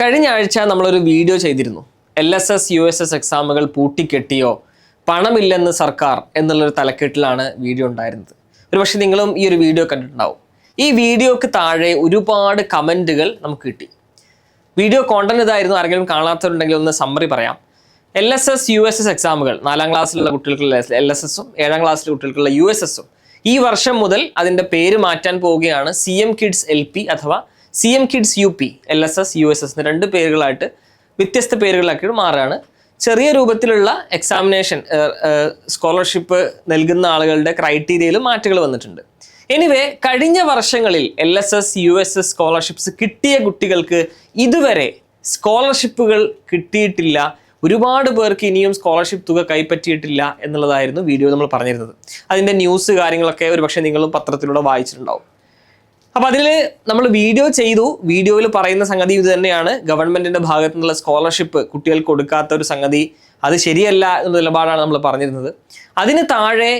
കഴിഞ്ഞ ആഴ്ച നമ്മളൊരു വീഡിയോ ചെയ്തിരുന്നു. L S S U S S എക്സാമുകൾ പൂട്ടിക്കെട്ടിയോ പണമില്ലെന്ന് സർക്കാർ എന്നുള്ളൊരു തലക്കെട്ടിലാണ് വീഡിയോ ഉണ്ടായിരുന്നത്. ഒരുപക്ഷെ നിങ്ങളും ഈ ഒരു വീഡിയോ കണ്ടിട്ടുണ്ടാവും. ഈ വീഡിയോക്ക് താഴെ ഒരുപാട് കമന്റുകൾ നമുക്ക് കിട്ടി. വീഡിയോ കോണ്ടന്റ് ഇതായിരുന്നു ആരെങ്കിലും കാണാത്തവരുണ്ടെങ്കിൽ ഒന്ന് സമ്മറി പറയാം. L S S U S S എക്സാമുകൾ നാലാം ക്ലാസ്സിലുള്ള കുട്ടികൾക്കുള്ള എൽ എസ് എസും ഏഴാം ക്ലാസ്സിലെ കുട്ടികൾക്കുള്ള യു എസ് എസും ഈ വർഷം മുതൽ അതിന്റെ പേര് മാറ്റാൻ പോവുകയാണ് C M kids L P അഥവാ C M kids U P L S S U S S രണ്ട് പേരുകളായിട്ട് വ്യത്യസ്ത പേരുകളാക്കി മാറുകയാണ്. ചെറിയ രൂപത്തിലുള്ള എക്സാമിനേഷൻ സ്കോളർഷിപ്പ് നൽകുന്ന ആളുകളുടെ ക്രൈറ്റീരിയയിലും മാറ്റങ്ങൾ വന്നിട്ടുണ്ട്. എനിവേ കഴിഞ്ഞ വർഷങ്ങളിൽ L S S U S S scholarships കിട്ടിയ കുട്ടികൾക്ക് ഇതുവരെ സ്കോളർഷിപ്പുകൾ കിട്ടിയിട്ടില്ല. ഒരുപാട് പേർക്ക് ഇനിയും സ്കോളർഷിപ്പ് തുക കൈപ്പറ്റിയിട്ടില്ല എന്നുള്ളതായിരുന്നു വീഡിയോ നമ്മൾ പറഞ്ഞിരുന്നത്. അതിന്റെ ന്യൂസ് കാര്യങ്ങളൊക്കെ ഒരുപക്ഷെ നിങ്ങളും പത്രത്തിലൂടെ വായിച്ചിട്ടുണ്ടാവും. അപ്പൊ അതിൽ നമ്മൾ വീഡിയോ ചെയ്തു. വീഡിയോയിൽ പറയുന്ന സംഗതി ഇത് തന്നെയാണ്. ഗവൺമെന്റിന്റെ ഭാഗത്തു നിന്നുള്ള സ്കോളർഷിപ്പ് കുട്ടികൾക്ക് കൊടുക്കാത്ത ഒരു സംഗതി. അത് ശരിയല്ല എന്ന നിലപാടാണ് നമ്മൾ പറഞ്ഞിരുന്നത്. അതിന് താഴെ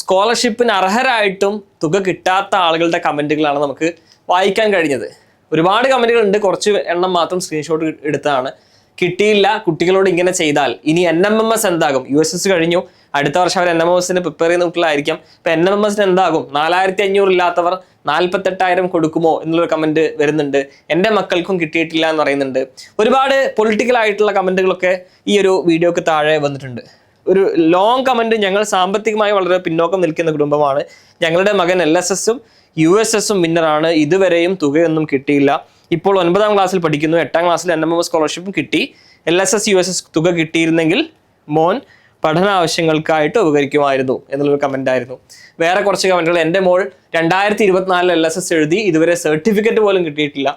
സ്കോളർഷിപ്പിന് അർഹരായിട്ടും തുക കിട്ടാത്ത ആളുകളുടെ കമന്റുകളാണ് നമുക്ക് വായിക്കാൻ കഴിഞ്ഞത്. ഒരുപാട് കമന്റുകൾ ഉണ്ട്. കുറച്ച് എണ്ണം മാത്രം സ്ക്രീൻഷോട്ട് എടുത്തതാണ്. കിട്ടിയില്ല. കുട്ടികളോട് ഇങ്ങനെ ചെയ്താൽ ഇനി എൻ എം എം എസ് എന്താകും? യു എസ് എസ് കഴിഞ്ഞു. അടുത്ത വർഷം അവർ എൻ എം എസിന് പ്രിപ്പയർ ചെയ്യുന്ന കുട്ടികളായിരിക്കാം. ഇപ്പൊ എൻ എം എസിന് എന്താകും? നാലായിരത്തി അഞ്ഞൂറ് ഇല്ലാത്തവർ നാൽപ്പത്തെട്ടായിരം കൊടുക്കുമോ എന്നുള്ളൊരു കമന്റ് വരുന്നുണ്ട്. എന്റെ മക്കൾക്കും കിട്ടിയിട്ടില്ല എന്ന് പറയുന്നുണ്ട്. ഒരുപാട് പൊളിറ്റിക്കൽ ആയിട്ടുള്ള കമന്റുകളൊക്കെ ഈ ഒരു വീഡിയോക്ക് താഴെ വന്നിട്ടുണ്ട്. ഒരു ലോങ് കമന്റ് ഞങ്ങൾ സാമ്പത്തികമായി വളരെ പിന്നോക്കം നിൽക്കുന്ന കുടുംബമാണ്. ഞങ്ങളുടെ മകൻ എൽ എസ് എസും യു എസ് എസും വിന്നറാണ് ഇതുവരെയും തുകയൊന്നും കിട്ടിയില്ല. ഇപ്പോൾ ഒൻപതാം ക്ലാസ്സിൽ പഠിക്കുന്നു. എട്ടാം ക്ലാസ്സിൽ എൻ എം എം സ്കോളർഷിപ്പും കിട്ടി. L S S U S S തുക കിട്ടിയിരുന്നെങ്കിൽ മോൻ പഠന ആവശ്യങ്ങൾക്കായിട്ട് ഉപകരിക്കുമായിരുന്നു എന്നുള്ളൊരു കമന്റ് ആയിരുന്നു വേറെ കുറച്ച് കമന്റുകൾ എന്റെ മോൾ രണ്ടായിരത്തി ഇരുപത്തിനാലിൽ എൽ എസ് എസ് എഴുതി ഇതുവരെ സർട്ടിഫിക്കറ്റ് പോലും കിട്ടിയിട്ടില്ല.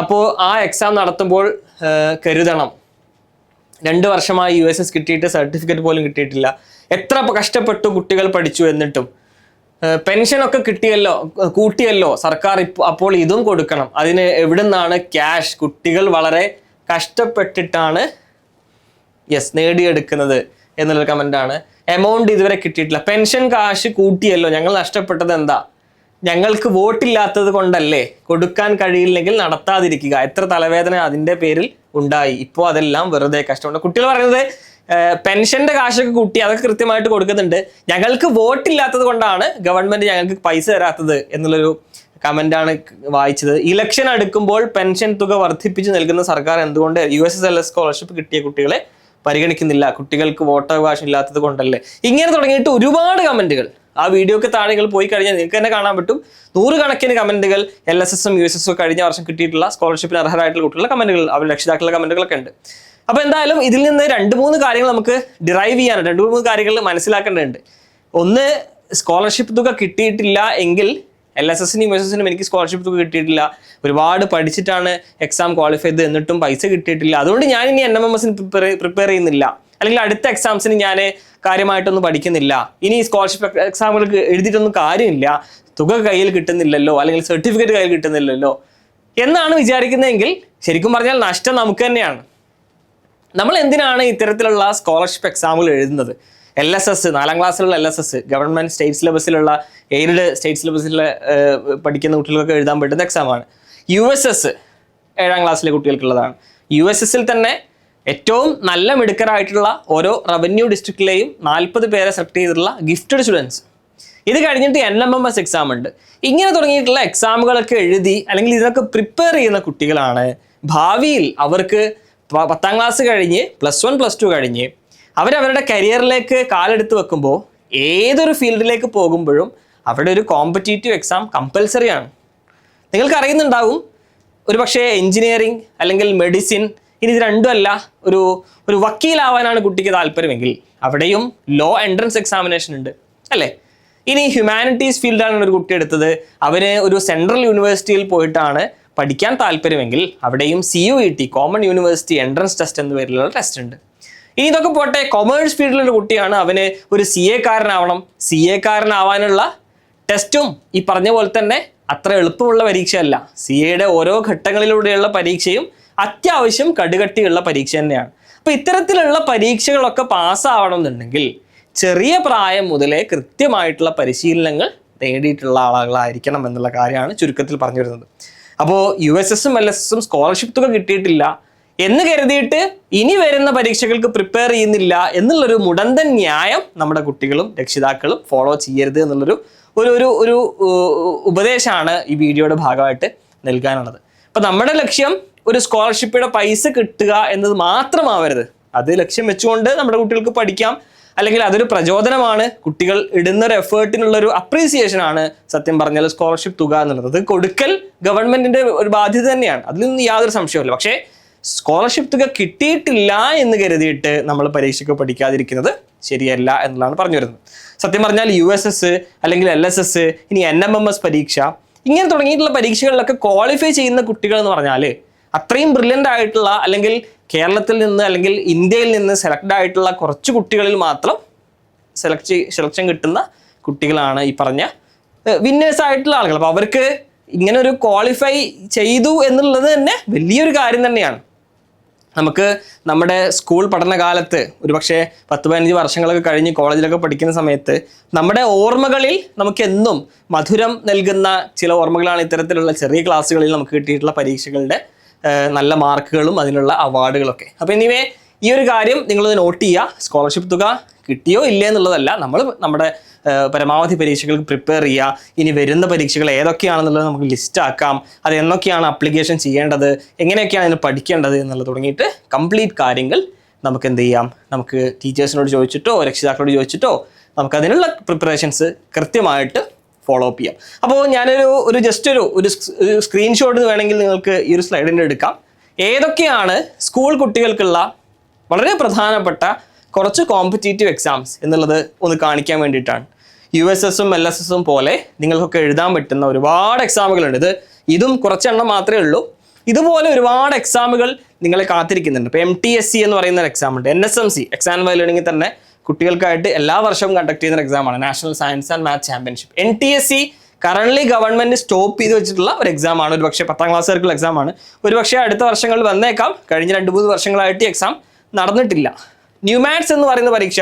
അപ്പോൾ ആ എക്സാം നടത്തുമ്പോൾ കരുതണം. രണ്ട് വർഷമായി യു എസ് എസ് കിട്ടിയിട്ട് സർട്ടിഫിക്കറ്റ് പോലും കിട്ടിയിട്ടില്ല. എത്ര കഷ്ടപ്പെട്ടു കുട്ടികൾ പഠിച്ചു എന്നിട്ടും. പെൻഷനൊക്കെ കിട്ടിയല്ലോ കൂട്ടിയല്ലോ സർക്കാർ അപ്പോൾ ഇതും കൊടുക്കണം. അതിന് എവിടെ നിന്നാണ് ക്യാഷ്? കുട്ടികൾ വളരെ കഷ്ടപ്പെട്ടിട്ടാണ് യെസ് നേടിയെടുക്കുന്നത്. എന്നുള്ളൊരു കമന്റാണ് എമൗണ്ട് ഇതുവരെ കിട്ടിയിട്ടില്ല. പെൻഷൻ കാശ് കൂട്ടിയല്ലോ. ഞങ്ങൾ നഷ്ടപ്പെട്ടത് എന്താ? ഞങ്ങൾക്ക് വോട്ടില്ലാത്തത് കൊണ്ടല്ലേ കൊടുക്കാൻ കഴിയില്ലെങ്കിൽ നടത്താതിരിക്കുക. എത്ര തലവേദന അതിന്റെ പേരിൽ ഉണ്ടായി. ഇപ്പോൾ അതെല്ലാം വെറുതെ കഷ്ടമുണ്ട്. കുട്ടികൾ പറയുന്നത് പെൻഷന്റെ കാശൊക്കെ കൂട്ടി അതൊക്കെ കൃത്യമായിട്ട് കൊടുക്കുന്നുണ്ട്. ഞങ്ങൾക്ക് വോട്ടില്ലാത്തത് കൊണ്ടാണ് ഗവൺമെന്റ് ഞങ്ങൾക്ക് പൈസ തരാത്തത് എന്നുള്ളൊരു കമന്റാണ് വായിച്ചത്. ഇലക്ഷൻ അടുക്കുമ്പോൾ പെൻഷൻ തുക വർദ്ധിപ്പിച്ച് നൽകുന്ന സർക്കാർ എന്തുകൊണ്ട് U S S L S scholarship കിട്ടിയ കുട്ടികളെ പരിഗണിക്കുന്നില്ല. കുട്ടികൾക്ക് വോട്ടവകാശം ഇല്ലാത്തത് കൊണ്ടല്ലേ. ഇങ്ങനെ തുടങ്ങിയിട്ട് ഒരുപാട് കമന്റുകൾ. ആ വീഡിയോക്ക് താഴെ നിങ്ങൾ പോയി കഴിഞ്ഞാൽ നിങ്ങൾക്ക് തന്നെ കാണാൻ പറ്റും. നൂറുകണക്കിന് കമന്റുകൾ എൽ എസ് എസും യു എസ് എസും കഴിഞ്ഞ വർഷം കിട്ടിയിട്ടുള്ള സ്കോളർഷിപ്പിന് അർഹരായിട്ടുള്ള കുട്ടികളുടെ കമന്റുകൾ അവർ രക്ഷിതാക്കളുടെ കമന്റുകളൊക്കെ ഉണ്ട്. അപ്പോൾ എന്തായാലും ഇതിൽ നിന്ന് രണ്ട് മൂന്ന് കാര്യങ്ങൾ നമുക്ക് ഡിറൈവ് ചെയ്യാനുണ്ട്. രണ്ട് മൂന്ന് കാര്യങ്ങൾ മനസ്സിലാക്കേണ്ടതുണ്ട്. ഒന്ന് സ്കോളർഷിപ്പ് തുക കിട്ടിയിട്ടില്ല എങ്കിൽ എൽ എസ് എസിനും യു എസ് എസിനും എനിക്ക് സ്കോളർഷിപ്പ് തുക കിട്ടിയിട്ടില്ല. ഒരുപാട് പഠിച്ചിട്ടാണ് എക്സാം ക്വാളിഫൈ ചെയ്ത് എന്നിട്ടും പൈസ കിട്ടിയിട്ടില്ല. അതുകൊണ്ട് ഞാൻ ഇനി എൻ എം എം എസിന് പ്രിപ്പയർ ചെയ്യുന്നില്ല. അല്ലെങ്കിൽ അടുത്ത എക്സാംസിന് ഞാൻ കാര്യമായിട്ടൊന്നും പഠിക്കുന്നില്ല. ഇനി സ്കോളർഷിപ്പ് എക്സാമുകൾക്ക് എഴുതിയിട്ടൊന്നും കാര്യമില്ല. തുക കയ്യിൽ കിട്ടുന്നില്ലല്ലോ. അല്ലെങ്കിൽ സർട്ടിഫിക്കറ്റ് കയ്യിൽ കിട്ടുന്നില്ലല്ലോ. എന്നാണ് വിചാരിക്കുന്നതെങ്കിൽ ശരിക്കും പറഞ്ഞാൽ നഷ്ടം നമുക്ക് തന്നെയാണ്. നമ്മൾ എന്തിനാണ് ഇത്തരത്തിലുള്ള സ്കോളർഷിപ്പ് എക്സാമുകൾ എഴുതുന്നത്? എൽ എസ് എസ് നാലാം ക്ലാസ്സിലുള്ള L S S government state സിലബസിലുള്ള aid state സിലബസിൽ പഠിക്കുന്ന കുട്ടികൾക്ക് എഴുതാൻ പറ്റുന്ന എക്സാമാണ് യു എസ് എസ് ഏഴാം ക്ലാസ്സിലെ കുട്ടികൾക്കുള്ളതാണ്. യു എസ് എസിൽ തന്നെ ഏറ്റവും നല്ല മിടുക്കരായിട്ടുള്ള ഓരോ റവന്യൂ ഡിസ്ട്രിക്റ്റിലെയും നാൽപ്പത് പേരെ സെലക്ട് ചെയ്തിട്ടുള്ള ഗിഫ്റ്റഡ് സ്റ്റുഡൻസ് ഇത് കഴിഞ്ഞിട്ട് N M M S exam ഉണ്ട്. ഇങ്ങനെ തുടങ്ങിയിട്ടുള്ള എക്സാമുകളൊക്കെ എഴുതി അല്ലെങ്കിൽ ഇതിനൊക്കെ പ്രിപ്പയർ ചെയ്യുന്ന കുട്ടികളാണ്. ഭാവിയിൽ അവർക്ക് പത്താം ക്ലാസ് കഴിഞ്ഞ് പ്ലസ് വൺ പ്ലസ് ടു കഴിഞ്ഞ് അവരവരുടെ കരിയറിലേക്ക് കാലെടുത്ത് വെക്കുമ്പോൾ ഏതൊരു ഫീൽഡിലേക്ക് പോകുമ്പോഴും അവിടെ ഒരു കോമ്പറ്റേറ്റീവ് എക്സാം കമ്പൽസറി ആണ്. നിങ്ങൾക്ക് അറിയുന്നുണ്ടാവും ഒരു പക്ഷേ എഞ്ചിനീയറിംഗ് അല്ലെങ്കിൽ മെഡിസിൻ ഇനി ഇത് രണ്ടുമല്ല ഒരു ഒരു വക്കീലാവാനാണ് കുട്ടിക്ക് താല്പര്യമെങ്കിൽ അവിടെയും ലോ എൻട്രൻസ് എക്സാമിനേഷൻ ഉണ്ട് അല്ലേ? ഇനി ഹ്യൂമാനിറ്റീസ് ഫീൽഡാണ് ഒരു കുട്ടി എടുത്തത്. അവന് ഒരു സെൻട്രൽ യൂണിവേഴ്സിറ്റിയിൽ പോയിട്ടാണ് പഠിക്കാൻ താല്പര്യമെങ്കിൽ അവിടെയും C U E T common university entrance test എന്ന പേരിലുള്ള ടെസ്റ്റ് ഉണ്ട്. ഇനി ഇതൊക്കെ പോട്ടെ കൊമേഴ്സ് ഫീൽഡിലുള്ള കുട്ടിയാണ് അവന് ഒരു സി എ കാരനാവണം. സി എ കാരനാവാനുള്ള ടെസ്റ്റും ഈ പറഞ്ഞ പോലെ തന്നെ അത്ര എളുപ്പമുള്ള പരീക്ഷയല്ല. സി എയുടെ ഓരോ ഘട്ടങ്ങളിലൂടെയുള്ള പരീക്ഷയും അത്യാവശ്യം കടുകട്ടിയുള്ള പരീക്ഷ തന്നെയാണ്. അപ്പോൾ ഇത്തരത്തിലുള്ള പരീക്ഷകളൊക്കെ പാസ്സാവണമെന്നുണ്ടെങ്കിൽ ചെറിയ പ്രായം മുതലേ കൃത്യമായിട്ടുള്ള പരിശീലനങ്ങൾ നേടിയിട്ടുള്ള ആളുകളായിരിക്കണം എന്നുള്ള കാര്യമാണ് ചുരുക്കത്തിൽ പറഞ്ഞു വരുന്നത് അപ്പോൾ യു എസ് എസും എൽ എസ് എസും സ്കോളർഷിപ്പ് തുക കിട്ടിയിട്ടില്ല. എന്ന് കരുതിയിട്ട് ഇനി വരുന്ന പരീക്ഷകൾക്ക് പ്രിപ്പയർ ചെയ്യുന്നില്ല എന്നുള്ളൊരു മുടന്തൻ ന്യായം നമ്മുടെ കുട്ടികളും രക്ഷിതാക്കളും ഫോളോ ചെയ്യരുത് എന്നുള്ളൊരു ഒരു ഒരു ഒരു ഉപദേശമാണ് ഈ വീഡിയോയുടെ ഭാഗമായിട്ട് നൽകാനുള്ളത്. അപ്പം നമ്മുടെ ലക്ഷ്യം ഒരു സ്കോളർഷിപ്പിയുടെ പൈസ കിട്ടുക എന്നത് മാത്രമാവരുത്. അത് ലക്ഷ്യം വെച്ചുകൊണ്ട് നമ്മുടെ കുട്ടികൾക്ക് പഠിക്കാം. അല്ലെങ്കിൽ അതൊരു പ്രചോദനമാണ്. കുട്ടികൾ ഇടുന്ന ഒരു എഫേർട്ടിനുള്ള ഒരു അപ്രീസിയേഷൻ ആണ് സത്യം പറഞ്ഞാൽ സ്കോളർഷിപ്പ് തുക എന്നുള്ളത്. കൊടുക്കൽ ഗവൺമെന്റിന്റെ ഒരു ബാധ്യത തന്നെയാണ്. അതിൽ നിന്ന് യാതൊരു സംശയവുമില്ല. പക്ഷേ സ്കോളർഷിപ്പ് തുക കിട്ടിയിട്ടില്ല എന്ന് കരുതിയിട്ട് നമ്മൾ പരീക്ഷയ്ക്ക് പഠിക്കാതിരിക്കുന്നത് ശരിയല്ല എന്നുള്ളതാണ് പറഞ്ഞു വരുന്നത് സത്യം പറഞ്ഞാൽ യു എസ് എസ് അല്ലെങ്കിൽ എൽ എസ് എസ് ഇനി എൻ എം എം എസ് പരീക്ഷ ഇങ്ങനെ തുടങ്ങിയിട്ടുള്ള പരീക്ഷകളിലൊക്കെ ക്വാളിഫൈ ചെയ്യുന്ന കുട്ടികൾ എന്ന് പറഞ്ഞാൽ അത്രയും ബ്രില്യന്റ് ആയിട്ടുള്ള അല്ലെങ്കിൽ കേരളത്തിൽ നിന്ന് അല്ലെങ്കിൽ ഇന്ത്യയിൽ നിന്ന് സെലക്ട് ആയിട്ടുള്ള കുറച്ച് കുട്ടികളിൽ മാത്രം സെലക്ട് സെലക്ഷൻ കിട്ടുന്ന കുട്ടികളാണ് ഈ പറഞ്ഞ വിന്നേഴ്സ് ആയിട്ടുള്ള ആളുകൾ. അപ്പോൾ അവർക്ക് ഇങ്ങനെ ഒരു ക്വാളിഫൈ ചെയ്തു എന്നുള്ളത് തന്നെ വലിയൊരു കാര്യം തന്നെയാണ്. നമുക്ക് നമ്മുടെ സ്കൂൾ പഠനകാലത്ത് ഒരുപക്ഷെ പത്ത് പതിനഞ്ച് വർഷങ്ങളൊക്കെ കഴിഞ്ഞ് കോളേജിലൊക്കെ പഠിക്കുന്ന സമയത്ത് നമ്മുടെ ഓർമ്മകളിൽ നമുക്ക് എന്നും മധുരം നൽകുന്ന ചില ഓർമ്മകളാണ് ഇത്തരത്തിലുള്ള ചെറിയ ക്ലാസ്സുകളിൽ നമുക്ക് കിട്ടിയിട്ടുള്ള പരീക്ഷകളുടെ നല്ല മാർക്കുകളും അതിനുള്ള അവാർഡുകളൊക്കെ. അപ്പോൾ ഇനിവേ ഈ ഒരു കാര്യം നിങ്ങളത് നോട്ട് ചെയ്യുക. സ്കോളർഷിപ്പ് തുക കിട്ടിയോ ഇല്ലേ എന്നുള്ളതല്ല നമ്മൾ നമ്മുടെ പരമാവധി പരീക്ഷകൾക്ക് പ്രിപ്പയർ ചെയ്യുക ഇനി വരുന്ന പരീക്ഷകൾ ഏതൊക്കെയാണെന്നുള്ളത് നമുക്ക് ലിസ്റ്റ് ആക്കാം. അത് എന്നൊക്കെയാണ് അപ്ലിക്കേഷൻ ചെയ്യേണ്ടത് എങ്ങനെയൊക്കെയാണ് അതിന് പഠിക്കേണ്ടത് എന്നുള്ളത് തുടങ്ങിയിട്ട് കംപ്ലീറ്റ് കാര്യങ്ങൾ നമുക്ക് എന്ത് ചെയ്യാം. നമുക്ക് ടീച്ചേഴ്സിനോട് ചോദിച്ചിട്ടോ രക്ഷിതാക്കളോട് ചോദിച്ചിട്ടോ നമുക്കതിനുള്ള പ്രിപ്പറേഷൻസ് കൃത്യമായിട്ട് ഫോളോ അപ്പ് ചെയ്യാം. അപ്പോൾ ഞാനൊരു ഒരു ജസ്റ്റ് ഒരു ഒരു സ്ക്രീൻഷോട്ട് വേണമെങ്കിൽ നിങ്ങൾക്ക് ഈ ഒരു സ്ലൈഡിന്റെ എടുക്കാം. ഏതൊക്കെയാണ് സ്കൂൾ കുട്ടികൾക്കുള്ള വളരെ പ്രധാനപ്പെട്ട കുറച്ച് കോമ്പറ്റേറ്റീവ് എക്സാംസ് എന്നുള്ളത് ഒന്ന് കാണിക്കാൻ വേണ്ടിയിട്ടാണ്. യു എസ് എസും എൽ എസ് എസും പോലെ നിങ്ങൾക്കൊക്കെ എഴുതാൻ പറ്റുന്ന ഒരുപാട് എക്സാമുകളുണ്ട് ഇത് ഇതും കുറച്ചെണ്ണം മാത്രമേ ഉള്ളൂ. ഇതുപോലെ ഒരുപാട് എക്സാമുകൾ നിങ്ങളെ കാത്തിരിക്കുന്നുണ്ട്. ഇപ്പോൾ എം ടി എസ് സി എന്ന് പറയുന്ന ഒരു എക്സാം ഉണ്ട്. N S M C exam ലേണിംഗിൽ തന്നെ കുട്ടികൾക്കായിട്ട് എല്ലാ വർഷവും കണ്ടക്ട് ചെയ്യുന്ന എക്സാമാണ് national science and maths championship N T S C current government stop ചെയ്ത് വെച്ചിട്ടുള്ള ഒരു എക്സാം ആണ്. ഒരു പക്ഷേ പത്താം ക്ലാസ് വരെയുള്ള എക്സാമാണ് ഒരു പക്ഷേ അടുത്ത വർഷങ്ങളിൽ വന്നേക്കാം. കഴിഞ്ഞ രണ്ട് മൂന്ന് വർഷങ്ങളായിട്ട് എക്സാം നടന്നിട്ടില്ല. ന്യൂമാത്സ് എന്ന് പറയുന്ന പരീക്ഷ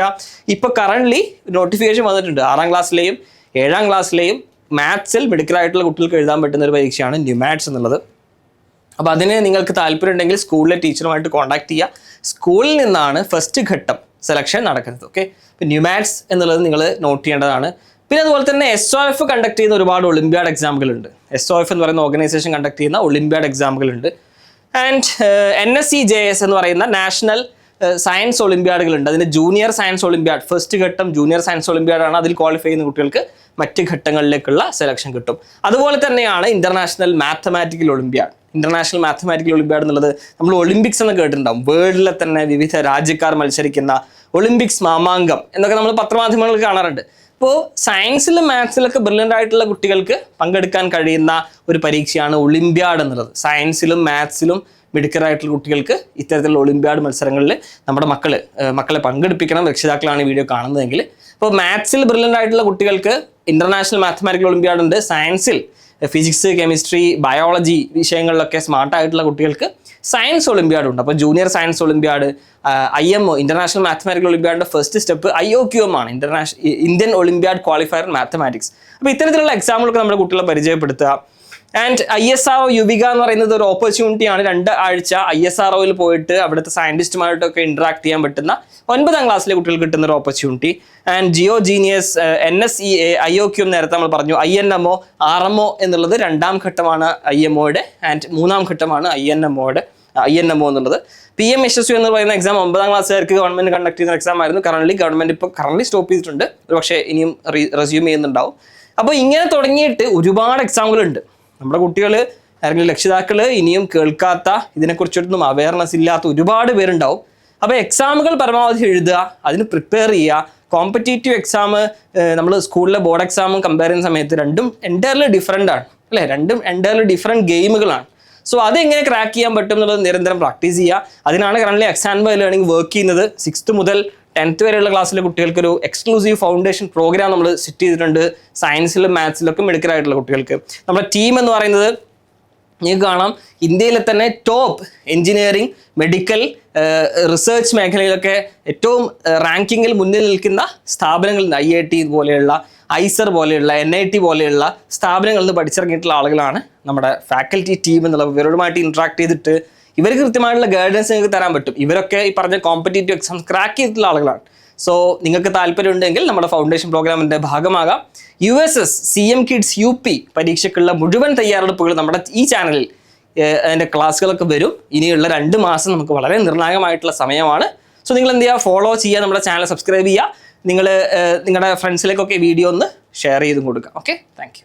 ഇപ്പോൾ കറന്റ്ലി നോട്ടിഫിക്കേഷൻ വന്നിട്ടുണ്ട്. ആറാം ക്ലാസ്സിലെയും ഏഴാം ക്ലാസ്സിലെയും മാത്സിൽ മെഡിക്കലായിട്ടുള്ള കുട്ടികൾക്ക് എഴുതാൻ പറ്റുന്ന ഒരു പരീക്ഷയാണ് ന്യൂമാത്സ് എന്നുള്ളത്. അപ്പോൾ അതിന് നിങ്ങൾക്ക് താല്പര്യം ഉണ്ടെങ്കിൽ സ്കൂളിലെ ടീച്ചറുമായിട്ട് കോൺടാക്ട് ചെയ്യുക. സ്കൂളിൽ നിന്നാണ് ഫസ്റ്റ് ഘട്ടം സെലക്ഷൻ നടക്കുന്നത് ഓക്കെ ഇപ്പം ന്യൂമാറ്റ്സ് എന്നുള്ളത് നിങ്ങൾ നോട്ട് ചെയ്യേണ്ടതാണ്. പിന്നെ അതുപോലെ തന്നെ എസ് ഒ എഫ് കണ്ടക്ട് ചെയ്യുന്ന ഒരുപാട് ഒളിമ്പ്യാഡ് എക്സാമുകളുണ്ട് എസ് ഒ എഫ് എന്ന് പറയുന്ന ഓർഗനൈസേഷൻ കണ്ടക്ട് ചെയ്യുന്ന olympiad എക്സാമുകളുണ്ട് and N S C J S എന്ന് പറയുന്ന നാഷണൽ സയൻസ് ഒളിമ്പ്യാഡുകളുണ്ട് അതിന് ജൂനിയർ സയൻസ് ഒളിമ്പ്യാഡ് ഫസ്റ്റ് ഘട്ടം ജൂനിയർ സയൻസ് ഒളിമ്പ്യാഡാണ് അതിൽ ക്വാളിഫൈ ചെയ്യുന്ന കുട്ടികൾക്ക് മറ്റ് ഘട്ടങ്ങളിലേക്കുള്ള സെലക്ഷൻ കിട്ടും. അതുപോലെ തന്നെയാണ് international mathematical olympiad international mathematical olympiad എന്നുള്ളത് നമ്മൾ ഒളിമ്പിക്സ് എന്ന് കേട്ടിട്ടുണ്ടാവും. വേൾഡിലെ തന്നെ വിവിധ രാജ്യക്കാർ മത്സരിക്കുന്ന ഒളിമ്പിക്സ് മാമാങ്കം എന്നൊക്കെ നമ്മൾ പത്രമാധ്യമങ്ങളിൽ കാണാറുണ്ട്. ഇപ്പോൾ സയൻസിലും മാത്സിലൊക്കെ ബ്രില്യന്റ് ആയിട്ടുള്ള കുട്ടികൾക്ക് പങ്കെടുക്കാൻ കഴിയുന്ന ഒരു പരീക്ഷയാണ് ഒളിമ്പ്യാഡ് എന്നുള്ളത്. സയൻസിലും മാത്സിലും മിടുക്കരായിട്ടുള്ള കുട്ടികൾക്ക് ഇത്തരത്തിലുള്ള ഒളിമ്പ്യാഡ് മത്സരങ്ങളിൽ നമ്മുടെ മക്കൾ മക്കളെ പങ്കെടുപ്പിക്കണം രക്ഷിതാക്കളാണ് ഈ വീഡിയോ കാണുന്നതെങ്കിൽ. അപ്പോൾ മാത്സിൽ ബ്രില്യന്റ് ആയിട്ടുള്ള കുട്ടികൾക്ക് ഇന്റർനാഷണൽ മാത്തമാറ്റിക്കൽ ഒളിമ്പ്യാഡ് ഉണ്ട്. സയൻസിൽ ഫിസിക്സ് കെമിസ്ട്രി ബയോളജി വിഷയങ്ങളിലൊക്കെ സ്മാർട്ടായിട്ടുള്ള കുട്ടികൾക്ക് സയൻസ് ഒളിമ്പ്യാഡ് ഉണ്ട്. അപ്പോൾ junior science olympiad I M O international mathematical ഒളിമ്പ്യാഡിന്റെ first step I O Q M ആണ്. International Indian olympiad qualifier mathematics അപ്പോൾ ഇത്തരത്തിലുള്ള എക്സാമ്പിളൊക്കെ നമ്മുടെ കുട്ടികളെ പരിചയപ്പെടുത്തുക. And I S R O Yuvika എന്ന് പറയുന്നത് ഒരു ഓപ്പർച്യൂണിറ്റിയാണ് രണ്ട് ആഴ്ച ഐ എസ് ആർ ഒയിൽ പോയിട്ട് അവിടുത്തെ സയന്റിസ്റ്റുമായിട്ടൊക്കെ ഇന്ററാക്ട് ചെയ്യാൻ പറ്റുന്ന ഒൻപതാം ക്ലാസ്സിലെ കുട്ടികൾക്ക് കിട്ടുന്ന ഒരു opportunity and geo genius N S E A I O Q നേരത്തെ നമ്മൾ പറഞ്ഞു. I N M O R M O എന്നുള്ളത് രണ്ടാം ഘട്ടമാണ് ഐ എം ഒയുടെ ആൻഡ് മൂന്നാം ഘട്ടമാണ് ഐ എൻ എം ഒയുടെ ഐ എൻ എം ഒ എന്നുള്ളത്. P M S S U എന്ന് പറയുന്ന എക്സാം ഒമ്പതാം ക്ലാസ്സുകാർക്ക് ഗവൺമെന്റ് കണ്ടക്ട് ചെയ്യുന്ന എക്സാം ആയിരുന്നു. കറന്റ് ഗവൺമെന്റ് ഇപ്പോൾ കറന്റ് സ്റ്റോപ്പ് ചെയ്തിട്ടുണ്ട്. പക്ഷേ ഇനിയും റെസ്യൂം ചെയ്യുന്നുണ്ടാവും. അപ്പോൾ ഇങ്ങനെ തുടങ്ങിയിട്ട് ഒരുപാട് എക്സാമുകളുണ്ട് നമ്മുടെ കുട്ടികൾ അല്ലെങ്കിൽ രക്ഷിതാക്കൾ ഇനിയും കേൾക്കാത്ത ഇതിനെക്കുറിച്ചൊന്നും അവയർനെസ് ഇല്ലാത്ത ഒരുപാട് പേരുണ്ടാവും. അപ്പോൾ എക്സാമുകൾ പരമാവധി എഴുതുക അതിന് പ്രിപ്പയർ ചെയ്യുക. കോമ്പറ്റേറ്റീവ് എക്സാം നമ്മൾ സ്കൂളിലെ ബോർഡ് എക്സാമും കമ്പയർ ചെയ്യുന്ന സമയത്ത് രണ്ടും എന്റയർലി ഡിഫറെന്റ് ആണ്. അല്ലേ? രണ്ടും എന്റയർലി ഡിഫറെന്റ് ഗെയിമുകളാണ് സോ അതെങ്ങനെ ക്രാക്ക് ചെയ്യാൻ പറ്റും എന്നുള്ളത് നിരന്തരം പ്രാക്ടീസ് ചെയ്യുക. അതിനാണ് currently exam by learning work ചെയ്യുന്നത്. സിക്സ്ത് മുതൽ ടെൻത്ത് വരെയുള്ള ക്ലാസ്സിലെ കുട്ടികൾക്ക് ഒരു എക്സ്ക്ലൂസീവ് ഫൗണ്ടേഷൻ പ്രോഗ്രാം നമ്മൾ സെറ്റ് ചെയ്തിട്ടുണ്ട് സയൻസിലും മാത്സിലൊക്കെ മിടുക്കരായിട്ടുള്ള കുട്ടികൾക്ക്. നമ്മുടെ ടീം എന്ന് പറയുന്നത് നിങ്ങൾക്ക് കാണാം. ഇന്ത്യയിലെ തന്നെ ടോപ്പ് എഞ്ചിനീയറിംഗ് മെഡിക്കൽ റിസർച്ച് മേഖലയിലൊക്കെ ഏറ്റവും റാങ്കിങ്ങിൽ മുന്നിൽ നിൽക്കുന്ന സ്ഥാപനങ്ങളിൽ നിന്ന് ഐ ഐ ടി പോലെയുള്ള ഐസർ പോലെയുള്ള എൻ ഐ ടി പോലെയുള്ള സ്ഥാപനങ്ങളിൽ നിന്ന് പഠിച്ചിറങ്ങിയിട്ടുള്ള ആളുകളാണ് നമ്മുടെ ഫാക്കൽറ്റി ടീം എന്നുള്ള ഇവരോടുമായിട്ട് ഇൻട്രാക്ട് ചെയ്തിട്ട് ഇവർക്ക് കൃത്യമായിട്ടുള്ള ഗൈഡൻസ് നിങ്ങൾക്ക് തരാൻ പറ്റും. ഇവരൊക്കെ ഈ പറഞ്ഞ കോമ്പറ്റേറ്റീവ് എക്സാംസ് ക്രാക്ക് ചെയ്തിട്ടുള്ള ആളുകളാണ്. സോ നിങ്ങൾക്ക് താല്പര്യം ഉണ്ടെങ്കിൽ നമ്മുടെ ഫൗണ്ടേഷൻ പ്രോഗ്രാമിന്റെ ഭാഗമാകാം. U S S C M kids U P പരീക്ഷയ്ക്കുള്ള മുഴുവൻ തയ്യാറെടുപ്പുകൾ നമ്മുടെ ഈ ചാനലിൽ അതിന്റെ ക്ലാസ്സുകളൊക്കെ വരും. ഇനിയുള്ള രണ്ട് മാസം നമുക്ക് വളരെ നിർണായകമായിട്ടുള്ള സമയമാണ്. സോ നിങ്ങൾ എന്ത് ചെയ്യുക? ഫോളോ ചെയ്യുക നമ്മുടെ ചാനൽ സബ്സ്ക്രൈബ് ചെയ്യുക. നിങ്ങൾ നിങ്ങളുടെ ഫ്രണ്ട്സിലേക്കൊക്കെ വീഡിയോ ഒന്ന് ഷെയർ ചെയ്തും കൊടുക്കുക. Okay thank